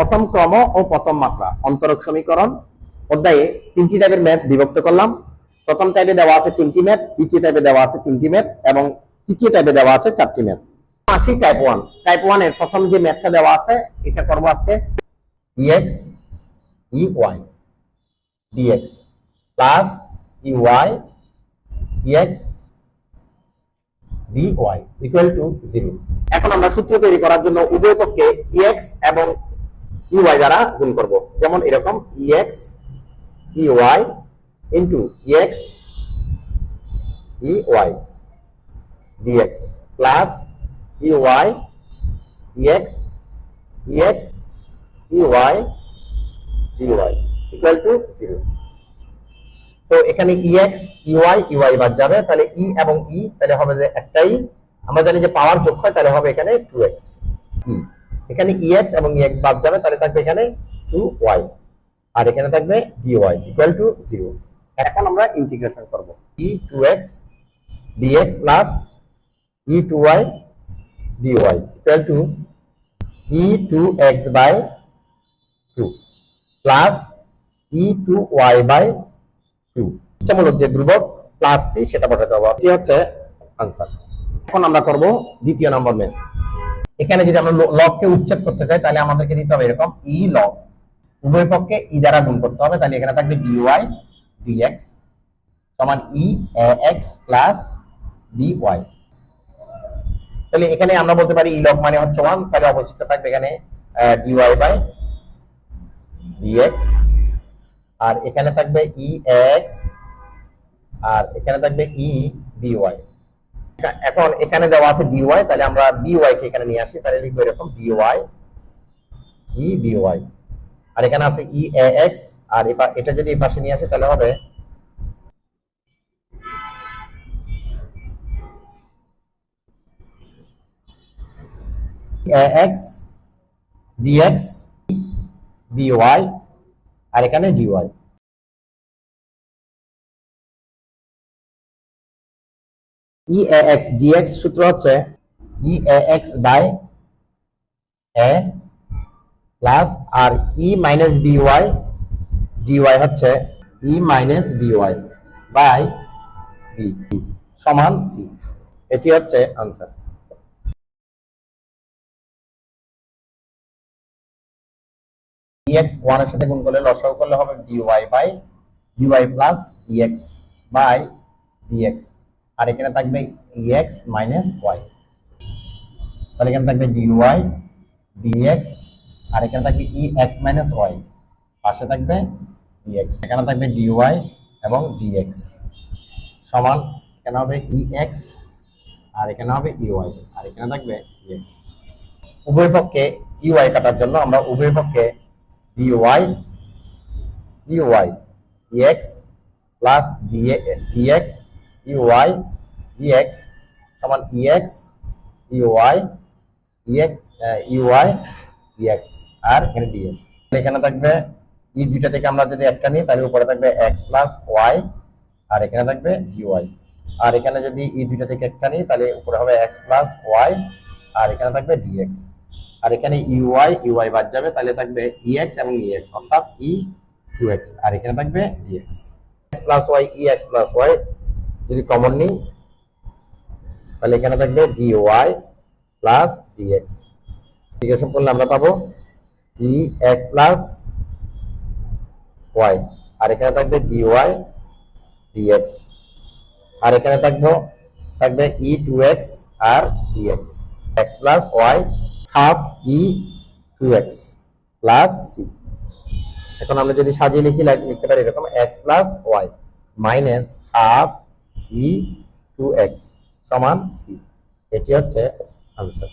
প্রথম ক্রম ও প্রথম মাত্রা, অন্তরক সমীকরণ। অধ্যায়ে তিনটি টাইপের ম্যাথ বিভক্ত করলাম। প্রথম টাইপে দেওয়া আছে তিনটি ম্যাথ দ্বিতীয় টাইপে দেওয়া আছে তিনটি ম্যাথ এবং তৃতীয় টাইপে দেওয়া আছে চারটি ম্যাথ আসি টাইপ ওয়ান টাইপ ওয়ানের প্রথম যে ম্যাথটা দেওয়া আছে, এটা করব আজকে E X E Y D X plus E Y E X D Y equal to zero এখন আমরা সূত্র তৈরি করার জন্য উভয় পক্ষে ইএক্স এবং ইউআই দ্বারা গুণ করব। যেমন এরকম E X E Y into E X E Y D X plus E Y E X E X E Y D Y equal to zero তো এখানে ইএক্স ইউআই ইউআই বাদ যাবে। তাহলে ই এবং ই তাহলে হবে যে একটাই। আমরা জানি যে পাওয়ার যোগ হয়, তাহলে হবে এখানে টু এক্স ই এখানে ইএক্স এবং ইএক্স বাদ যাবে, তাহলে থাকবে এখানে টু ওয়াই আর এখানে থাকবে ডিওয়াই ইকুয়াল টু জিরো এখন আমরা ইন্টিগ্রেশন করব। E to X D X plus E to Y D Y equal to E to X by two plus E to Y by two ইচ্ছামূলক যে ধ্রুবক plus C সেটা বসাতে হবে। এটি হচ্ছে আনসার এখন আমরা করব দ্বিতীয় নম্বর মেন এখানে যদি আমরা ল- লগকে উচ্ছেদ করতে চাই, তাহলে আমাদেরকে দিতে হবে এরকম ই লগ উভয় পক্ষে ই দ্বারা গুণ করতে হবে, তাহলে এখানে থাকবে ডিওয়াই ডিএক্স সমান ই এক্স প্লাস ডিওয়াই তাহলে এখানে আমরা বলতে পারি ই লগ মানে হচ্ছে ওয়ান তাহলে অবশিষ্ট থাকবে এখানে ডিওয়াই বাই ডিএক্স আর এখানে থাকবে ই এক্স আর এখানে থাকবে ই বিওয়াই এখন এখানে দেওয়া আছে ডিওয়াই তাহলে আমরা বিওয়াই কে এখানে নিয়ে আসি, তাহলে লিখব এরকম বিওয়াই ই বিওয়াই আর এখানে আছে ই এক্স আর এটা যদি এই পাশে নিয়ে আসি, তাহলে হবে এক্স ডিএক্স বিওয়াই আর এখানে ডিওয়াই ই এক্স ডিএক্স সূত্র হচ্ছে E X by A plus R E minus B Y D Y হচ্ছে E minus B Y by B সমান সি এটি হচ্ছে আনসার ডিএক্স ওয়ানের সাথে গুণ করলে লসাগু করলে হবে D Y by D Y plus D X by D X আর এখানে থাকবে ইএক্স মাইনাস ওয়াই তাহলে এখানে থাকবে ডিওয়াই ডিএক্স আর এখানে থাকবে ই এক্স মাইনাস ওয়াই পাশে থাকবে ডিএক্স এখানে থাকবে ডিওয়াই এবং ডিএক্স সমান, এখানে হবে ই এক্স আর এখানে হবে ইউআই আর এখানে থাকবে ডিএক্স উভয় পক্ষে ইউআই কাটার জন্য আমরা উভয় পক্ষে D Y E Y E X plus D X E Y E X সমান E X E Y E X E Y E X আর এখানে ডিএক্স এখানে থাকবে ই দুইটা থেকে আমরা যদি একটা নিই, তাহলে উপরে থাকবে এক্স প্লাস ওয়াই আর এখানে থাকবে ডিওয়াই আর এখানে যদি ই দুইটা থেকে একটা নিই, তাহলে উপরে হবে এক্স প্লাস ওয়াই আর এখানে থাকবে ডিএক্স আর এখানে ইউআই ইউআই বাদ যাবে, তাহলে থাকবে ইএক্স এবং ইএক্স অর্থাৎ ই টু এক্স আর এখানে থাকবে dx x plus y e x plus y যদি কমন নিই, তাহলে এখানে থাকবে d y plus d dx integration করলে আমরা পাবো ই এক্স প্লাস ওয়াই আর এখানে থাকবে ডি ডিওয়াই ডিএক্স আর এখানে থাকব, থাকবে ই টু এক্স আর dx x x plus y half e two x plus c এখন আমরা যদি সাজিয়ে লিখি, লিখতে পারি এরকম x plus y minus half e two x সমান সি। এটি হচ্ছে আনসার